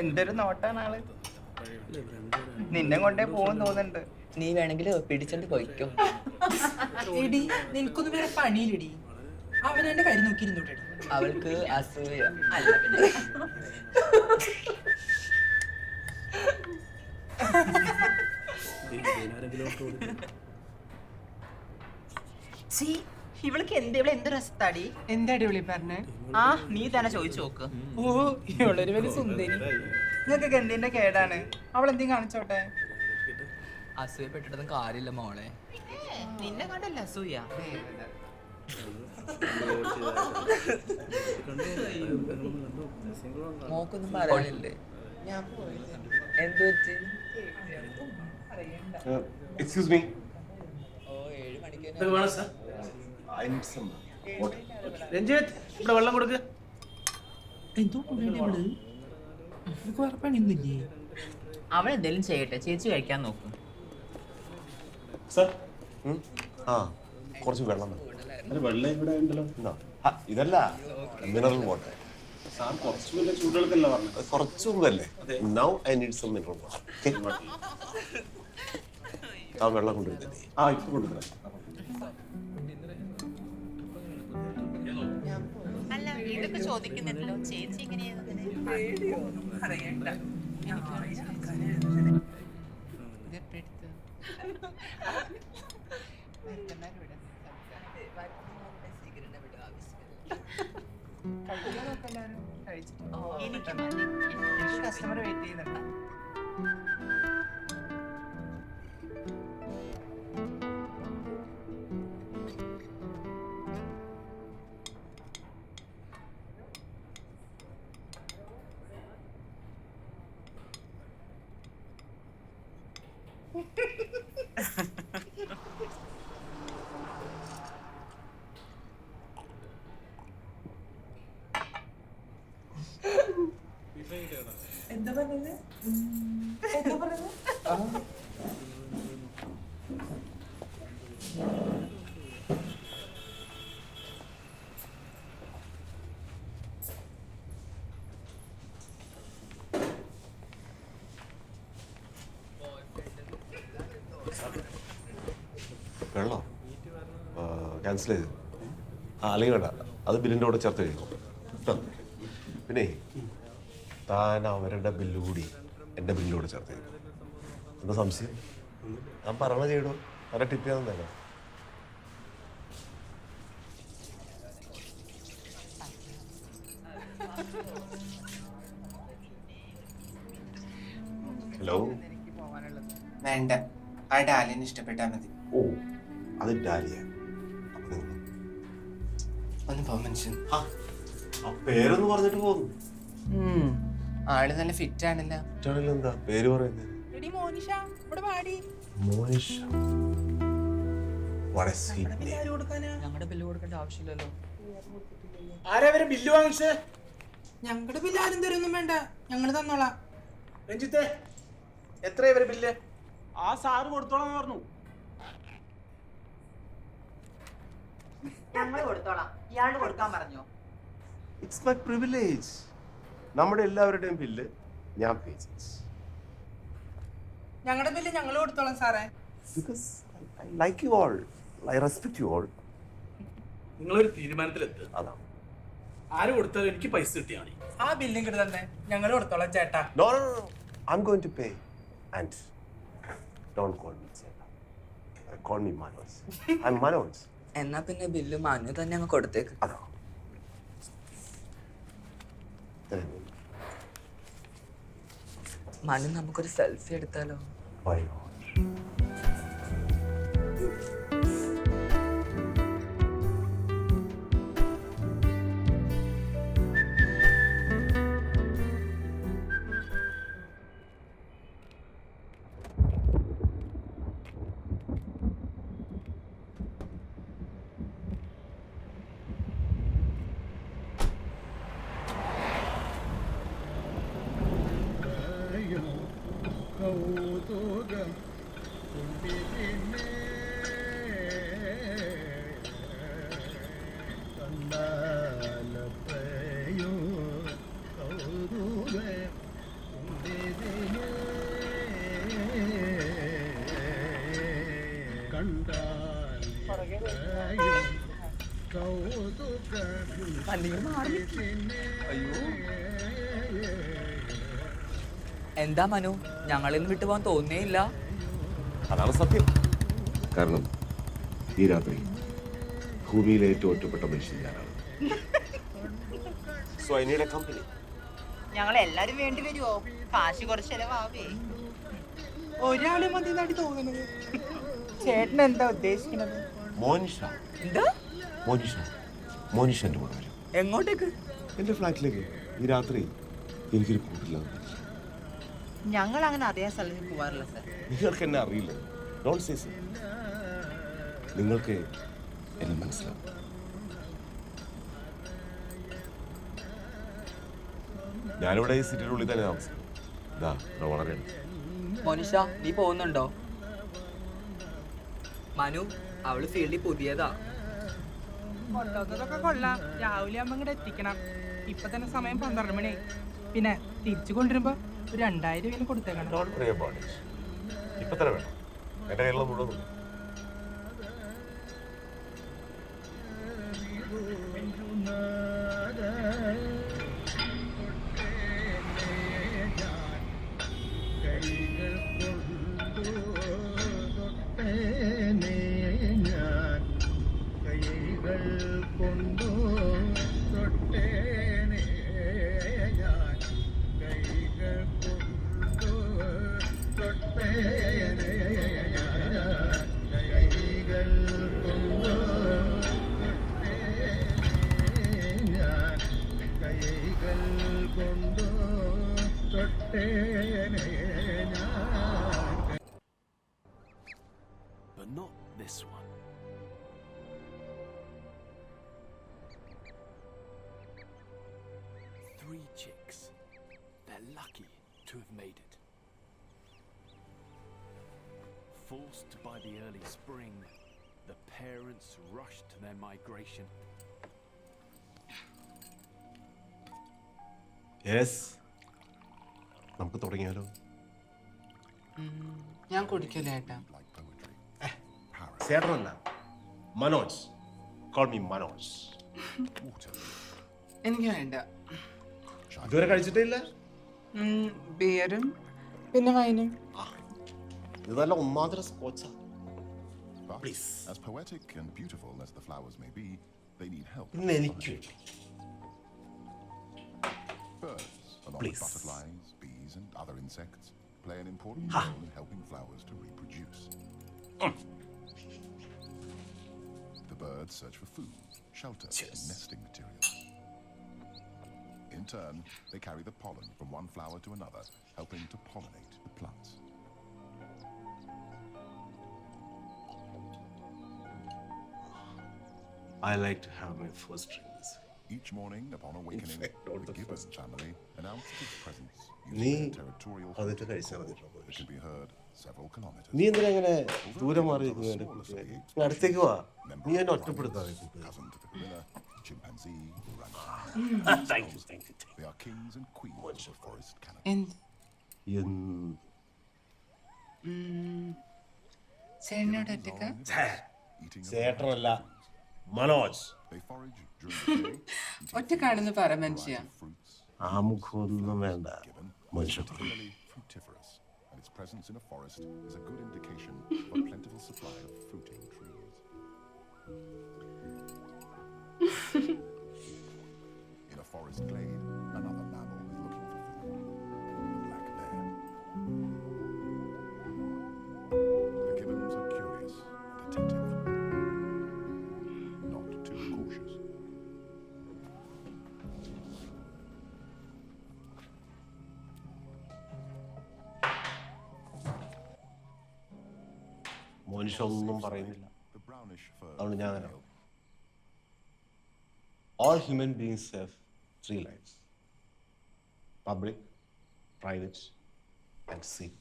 എന്തൊരു നോട്ടാണ് ആൾ? നിന്നെ കൊണ്ടേ പോകും തോന്നുന്നുണ്ട്. നീ വേണമെങ്കിൽ പിടിച്ചോണ്ട് പോയിക്കും. എടി നിനക്കൊന്നും വേറെ പണിയിലിടി അവൻ എന്റെ കാര്യം നോക്കിയിരുന്നോട്ടെടി അവൾക്ക് അസൂയ. അല്ല പിന്നെ. സീ ഇവൾക്ക് എന്ത് ഇവളെ എന്ത് രസത്താടി? എന്താടി അടിപൊളി പറഞ്ഞേ? ആ നീ തന്നെ ചോദിച്ചു നോക്ക്. ഓ ഇവളൊരു വലിയ സുന്ദരി. നിങ്ങൾക്ക് എന്തിന്റെ കേടാണ്? അവൾ എന്തെങ്കിലും കാണിച്ചോട്ടെ? അസൂയപ്പെട്ടിട്ടൊന്നും കാര്യമില്ല മോളെ. നിന്നെ കണ്ടല്ല അസൂയ? മോക്കൊന്നും പറയാനില്ലേ? എന്ത് പറ്റി? എക്സ്ക്യൂസ് മീ ഓ ഏഴ് മണിക്ക് രഞ്ജിത്ത് ഇവിടെ വെള്ളം കൊടുക്ക്. എന്തോ കൊണ്ടുവരണേ അവൻ എന്തെങ്കിലും ചെയ്യട്ടെ. ചേച്ചി കഴിക്കാൻ നോക്കും. സർ. ആ കുറച്ച് വെള്ളം വെള്ളം ഇവിടെ ഉണ്ടല്ലോ? ഇതല്ല. മിനറൽ വാട്ടർ സാർ കുറച്ച് മുമ്പല്ലേ now I need some mineral water ആ വെള്ളം കൊണ്ടുവരുന്നില്ലേ ആ ഇപ്പൊ കൊടുക്കണം ഇതൊക്കെ ചോദിക്കുന്നുണ്ടല്ലോ ചേച്ചി എങ്ങനെയാണ് എനിക്ക് കസ്റ്റമർ വെയിറ്റ് ചെയ്യുന്നുണ്ട്? എന്താ ക്യാൻസൽ ചെയ്ത്. ആ അല്ലെങ്കിൽ വേണ്ട. അത് ബില്ലിന്റെ കൂടെ ചേർത്ത് കഴിക്കും കേട്ടോ പിന്നെ താൻ അവരുടെ ബില്ല് കൂടി എന്റെ ബില്ലിന്റെ കൂടെ ചേർത്ത് എന്താ സംശയം? ഞാൻ പറഞ്ഞ ചെയ്തു അവരെ ടിപ്പ് ചെയ്യാൻ തന്നെ ഹലോ വേണ്ട. ആ ഡാലിന് ഇഷ്ടപ്പെട്ടാൽ മതി. ഓ അത് ഡാലിയ. ഒന്ന് പോ മനുഷ്യൻ. ആ ആ പേരൊന്ന് പറഞ്ഞിട്ട് പോകുന്നു ഉം. ആൾ നല്ല ഫിറ്റ് ആണല്ലോ. എന്താ പേര് പറയുന്നത് മോനിഷ ഞങ്ങളുടെ ബില്ല് കൊടുക്കേണ്ട ആവശ്യമില്ലല്ലോ. ആരാ വരെ ബില്ല് ഞങ്ങളുടെ ബില്ല് ആരും തരൊന്നും വേണ്ട. ഞങ്ങൾ തന്നോളാം. രഞ്ജിത്തെ എത്ര ഇവരെ ബില്ല് ആ സാറ് കൊടുത്തോളാന്ന് പറഞ്ഞു. ഞങ്ങൾ കൊടുത്തോളാം. ഇയാൾ കൊടുക്കാൻ പറഞ്ഞോ? It's my privilege. നമ്മുടെ എല്ലാവരുടെയും ബില്ല് ഞാൻ പേ ചെയ്തു. ഞങ്ങളുടെ ബില്ല് ഞങ്ങൾ കൊടുത്തോളാം സാറേ. Because I like you all I respect you all നിങ്ങൾ നിങ്ങളൊരു തീരുമാനത്തിലെത്തുക. അതാണ് ആര് കൊടുത്താലും എനിക്ക് പൈസ കിട്ടിയാണ് ആ ബില്ലും തന്നെ. ഞങ്ങൾ കൊടുത്തോളാം ചേട്ടാ. No no no I am going to pay and don't call me ചേട്ടാ. Call me Manoj I am Manoj എന്നാ പിന്നെ ബില്ല് മാനു തന്നെ അങ്ങ് കൊടുത്തേക്ക്. അതാ. മനു നമുക്കൊരു സെൽഫി എടുത്താലോ? എന്താ മനു? ഞങ്ങളിന്ന് വിട്ടു വിട്ടുപോകാൻ തോന്നേയില്ല അതാണ് സത്യം. കാരണം ഈ രാത്രി ഭൂമിയിലെ ഏറ്റവും ഒറ്റപ്പെട്ട മനുഷ്യൻ ഞാനാണ്. So I need a company ഞങ്ങൾ എല്ലാരും വേണ്ടി വരുമോ കാശ് കുറച്ച് ചെലവാവേ. ഒരാളെ മതി എന്നാടി തോന്നുന്നത്. ചേട്ടൻ എന്താ ഉദ്ദേശിക്കുന്നത്? മോനിഷ. എന്താ? മോനിഷ. മോനിഷ എന്റെ കൂടെ വരും. എങ്ങോട്ടേക്ക്? എന്റെ ഫ്ലാറ്റിലേക്ക്. ഈ രാത്രി എനിക്കൊരു കൂട്ടില്ല. ഞങ്ങൾ അങ്ങനെ അറിയാൻ സ്ഥലത്ത് പോവാറില്ല സാർ. നിങ്ങൾക്ക് എന്നെ അറിയില്ല? ഡോൺ സേ നിങ്ങൾക്ക് എന്നെ മനസ്സിലാവും. ഞാനിവിടെ ഈ സിറ്റിയുടെ ഉള്ളിൽ തന്നെ താമസിക്കും ഇതാ വളരെ. മോനിഷ നീ പോകുന്നുണ്ടോ? മനു അവൾ ഫീൽഡിൽ പുതിയതാ. കൊണ്ടുവന്നതൊക്കെ കൊള്ളാം. രാവിലെ ആകുമ്പോ ഇങ്ങോട്ട് എത്തിക്കണം. ഇപ്പൊ തന്നെ സമയം പന്ത്രണ്ട് മണി പിന്നെ തിരിച്ചു കൊണ്ടുവരുമ്പോ ഒരു രണ്ടായിരം രൂപ കൊടുത്തേക്കണം. ഇപ്പൊ തന്നെ വേണം. എന്റെ കയ്യിലുള്ള മുഴുവൻ கரங்கள் கொண்டு தொட்டேனே யான் கைகள் கொண்டு தொட்டேனே கைகள் கொண்டு தொட்டேனே கைகள் கொண்டு தொட்டேன். chicks. They're lucky to have made it. Forced by the early spring, the parents rushed to their migration. Yes നമുക്ക് തുടങ്ങിയാലോ ഞാൻ കുടിക്കില്ല ഏട്ടാ ചേട്ടനല്ല മനോജ് കോൾ മീ മനോജ് എനിക്ക് വേണ്ട ഇതുവരെ കഴിച്ചിട്ടില്ല ബിയറും പിന്നെ വൈനും ഇത് നല്ല ഒന്നാന്തര സ്കോച്ചാ Please. as poetic and beautiful as the flowers may be, they need help. എനിക്ക് Birds, along Please. with butterflies, bees, and other insects, play an important role in helping flowers to reproduce. The birds search for food, shelter, and nesting materials. In turn, they carry the pollen from one flower to another, helping to pollinate the plants. I like to have my first drink this way. Each morning, upon awakening, fact, not the the gibbon first. family announces its presence നീ using their territorial അതിന്റെ hooting കഴിച്ചാൽ call മതി കേട്ടോ, that can be heard several kilometers. നീ എന്തിനാ ഇങ്ങനെ ദൂരെ മാറി നിൽക്കുന്നു എന്റെ കുട്ടിയെ നീ അടുത്തേക്ക് വാ നീ എന്നെ ഒറ്റപ്പെടുത്താതെ chimpanzee, orangutan. you. You thank you They are kings and queens of the forest canopy. And എന്ത് ചേട്ടനോട് ഒറ്റക്ക Eating of ചേട്ടനല്ല Manoj They forage during the day, ഒറ്റക്കാണെന്ന് പറ മനുഷ്യ fruits, ആമുഖമൊന്നും വേണ്ട gibbon, മനുഷ്യ particularly fruitiferous, and its presence in a forest is a good indication of a plentiful supply of fruiting trees. in a forest glade, another mammal is looking for food. The black bear. The gibbons are curious and attentive. Not too cautious. മനുഷ്യ ഒന്നും പറയുന്നില്ല The brownish fur അതുകൊണ്ട് ഞാൻ male All human beings have three lives. Public, private, and secret.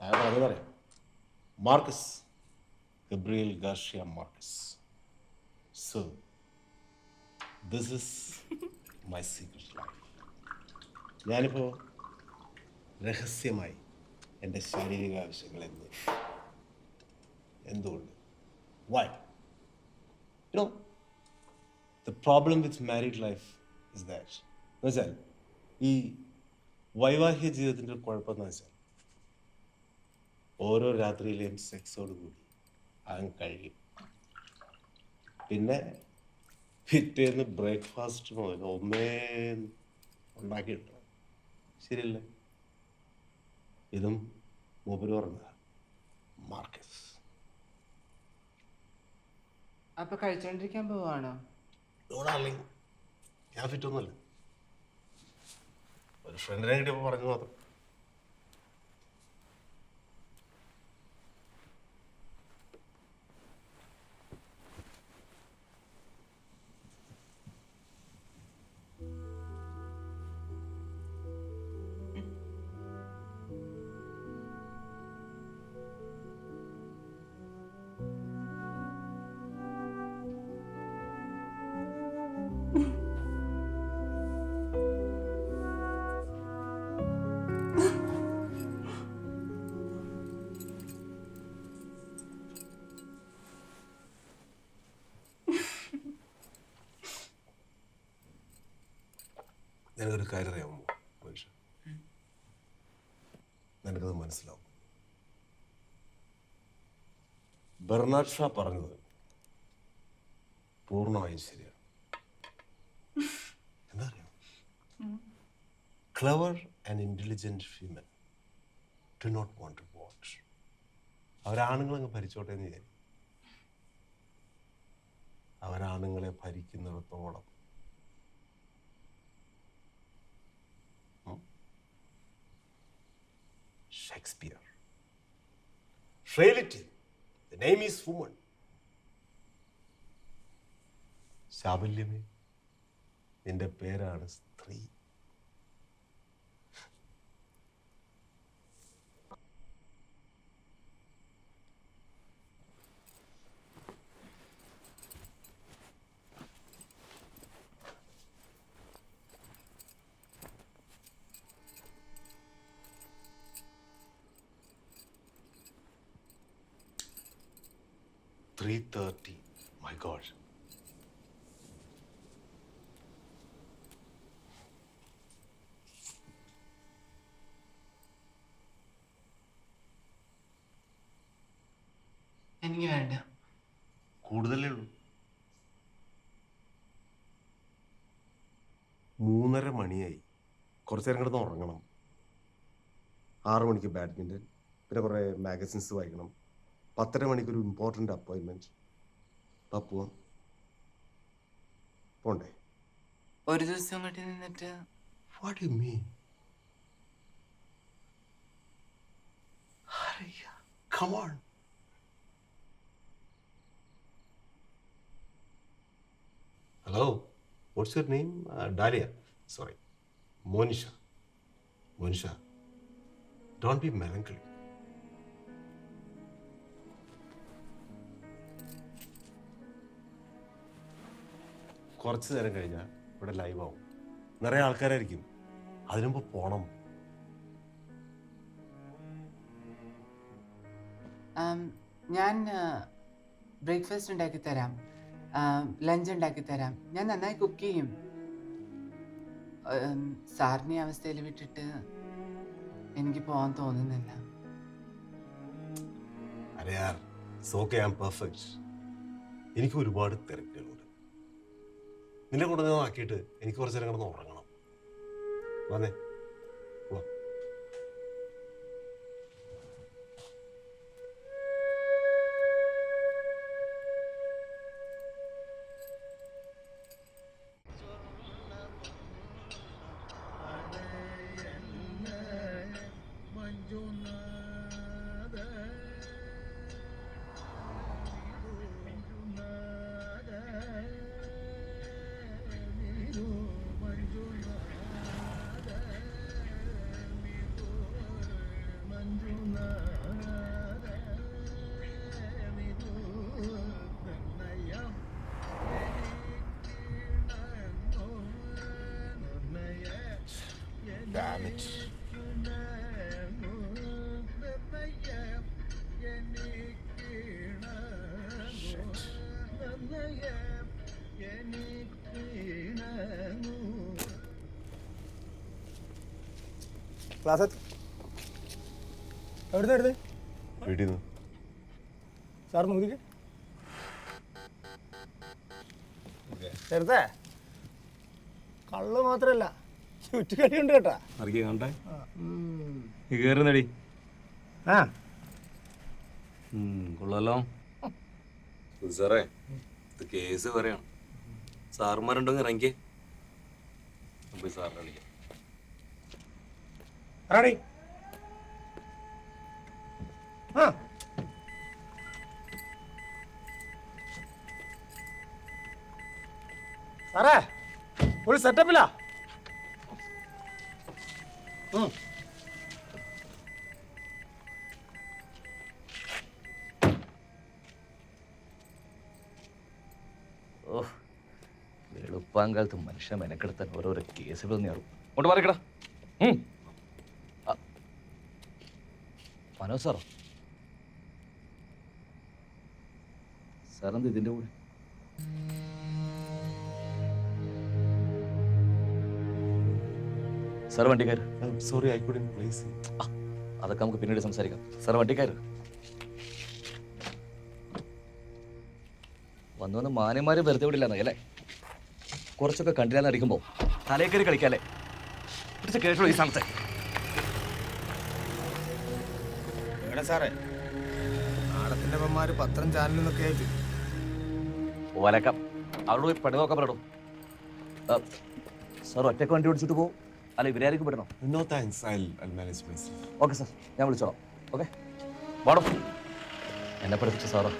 അയാൾ അത് പറയാം. Marquez Gabriel Garcia Marquez. So this is my secret life ഞാനിപ്പോൾ രഹസ്യമായി എന്റെ ശാരീരിക ആവശ്യങ്ങൾ എന്ന് എന്തുകൊണ്ട്? Why you know the problem with married life is that എന്ന് വെച്ചാൽ ഈ വൈവാഹിക ജീവിതത്തിന്റെ കുഴപ്പം എന്ന് വെച്ചാൽ ഓരോ രാത്രിയിലെയും സെക്സോട് കൂടി അങ്ങ് കഴിയും. പിന്നെ പിറ്റേന്ന് ബ്രേക്ക്ഫാസ്റ്റ് മുതൽ ഒന്നേ ഉണ്ടാക്കിയിട്ടുണ്ട്. ശരിയല്ലേ? ഇതും മൂപ്പര് പറഞ്ഞ മാർക്കസ്. അപ്പൊ കഴിച്ചോണ്ടിരിക്കാൻ പോവാണോ? ഞാൻ ഞാൻ ഫിറ്റൊന്നുമല്ല ഒരു ഫ്രണ്ടിനെ കിട്ടിയപ്പോൾ പറഞ്ഞു മാത്രം. നിനക്കൊരു കാര്യം അറിയാമോ മനുഷ്യ നിനക്കത് മനസ്സിലാവും. ബെർണാഡ് ഷാ പറഞ്ഞത് പൂർണമായും ശരിയാണ്. എന്താ അറിയാം clever and intelligent female to not want to watch അവരാണുങ്ങളങ്ങ് ഭരിച്ചോട്ടെ എന്ന് വിചാരിക്കും. അവരാണുങ്ങളെ ഭരിക്കുന്നിടത്തോളം Shakespeare reality the name is woman ശാബല്യമേ നിന്റെ പേരാണ് സ്ത്രീ ത്രീ തേർട്ടി മൈ ഗോഡ് എനിക്ക് വേണ്ട കൂടുതലേ ഉള്ളൂ. മൂന്നര മണിയായി. കുറച്ച് നേരം കിടന്ന് ഉറങ്ങണം. ആറു മണിക്ക് ബാഡ്മിന്റൺ പിന്നെ കുറേ മാഗസിൻസ് വായിക്കണം. പത്തര മണിക്കൊരു ഇമ്പോർട്ടന്റ് അപ്പോയിൻമെന്റ് പോവാം. പോണ്ടേ? ഒരു ദിവസം കൂട്ടി നിന്നിട്ട്. What you mean Come on. What's your name? Uh, Dalia. Sorry, Monisha. Monisha, don't be melancholy. കുറച്ച് നേരം കഴിഞ്ഞാൽ ഇവിടെ ലൈവ് ആവും നിറയെ ആൾക്കാരായിരിക്കും അതിനുമ്പ് പോണം ഞാൻ ബ്രേക്ക്ഫാസ്റ്റ് ഉണ്ടാക്കി തരാം ലഞ്ച് ഉണ്ടാക്കി തരാം. ഞാൻ നന്നായി കുക്ക് ചെയ്യും. സാറിനെ അവസ്ഥയിൽ വിട്ടിട്ട് എനിക്ക് പോകാൻ തോന്നുന്നില്ല. എനിക്ക് ഒരുപാട് തിരക്കുകളുണ്ട്. നിന്നെ കൊണ്ടുവന്നാക്കിയിട്ട് എനിക്ക് കുറച്ച് നേരം കിടന്ന് ഉറങ്ങണം. വന്നേ. Damn it. Shit. ക്ലാസ് എവിടുന്ന് എടുത്ത്? വീട്ടിൽ നിന്ന് സാർ നോക്കിക്കേ. ചെറുതേ കള്ള് മാത്രല്ല. ചുറ്റുകടിയുണ്ട് കേട്ടാ. അറിയ കണ്ടേ? കയറുന്നടി ആ. കൊള്ളാലോ. സാറേ ഇത് കേസ് പറയണം. സാറുമാരുണ്ടെങ്കിൽ ഇറങ്ങിക്കേ. പോയി സാറിനെ വിളിക്കാം. റെഡി ആ. സാറേ ഒരു സെറ്റപ്പില്ല ഓ വെളുപ്പാങ്കാലത്ത് മനുഷ്യ മെനക്കെടുത്താൻ ഓരോരോ കേസുകൾ നേറും. അങ്ങോട്ട് മാറിക്കടാ. മനോജ് സാറോ? സാറെന്ത് ഇതിന്റെ കൂടെ? സാർ വണ്ടിക്കാർ സോറി ഐ കുഡിൻ പ്ലീസ്. അതൊക്കെ നമുക്ക് പിന്നീട് സംസാരിക്കാം. സാർ വണ്ടിക്കാർ വന്നു വന്ന് മാന്യന്മാര് വെറുതെ വിടില്ലെന്നേ അല്ലേ? കുറച്ചൊക്കെ കണ്ടില്ലാന്ന് അടിക്കുമ്പോൾ തലയിൽ കയറി കളിക്കാല്ലേ? കുറച്ച് കേട്ടോ ഈ സ്ഥലത്തെ സാറേ ആടത്തിന്റെ അമ്മമാര് പത്രം ചാനലിൽ നിന്നൊക്കെ ആയിട്ട്. ഓലക്കം അവരോട് പോയി പണി നോക്കാൻ സാർ ഒറ്റയ്ക്ക് വണ്ടി ഓടിച്ചിട്ട് പോകും അല്ല ഇവരായിരിക്കും പെടണോ? No thanks I I manage myself okay sir ഞാൻ വിളിച്ചോളാം. ഓക്കെ വാടോ. എന്നെ പഠിപ്പിച്ച സാറാ?